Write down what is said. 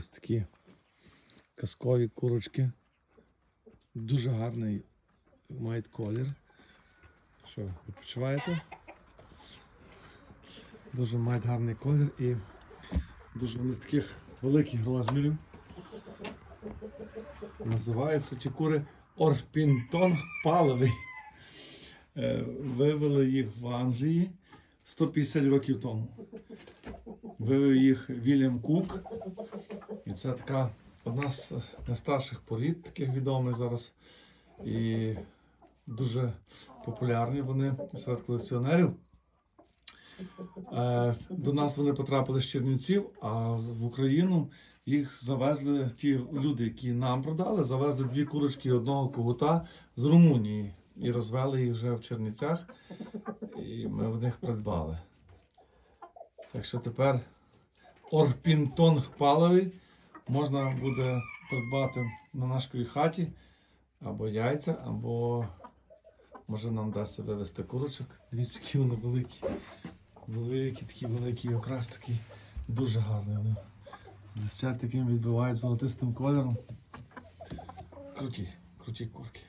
Ось такі казкові курочки. Дуже гарний мають колір. Що, відпочиваєте? Дуже мають гарний колір і дуже вони таких великих розмірів. Називаються ті кури Орпінтон паловий. Е, Вивели їх в Англії 150 років тому. Вивів їх Вільям Кук. І це така одна з найстарших порід, таких відомих зараз. І дуже популярні вони серед колекціонерів. Е, До нас вони потрапили з Чернівців, а в Україну їх завезли ті люди, які нам продали, завезли дві курочки і одного когута з Румунії і розвели їх вже в Чернівцях. І ми в них придбали. Так що тепер Орпінтонг паловий можна буде придбати на нашій хаті або яйця, або може нам дасть вивезти курочок. Дивіться, які вони великі. Великі, такі великі, окрас такий дуже гарний. Вони блистять таким відбивають золотистим кольором. Круті, круті курки.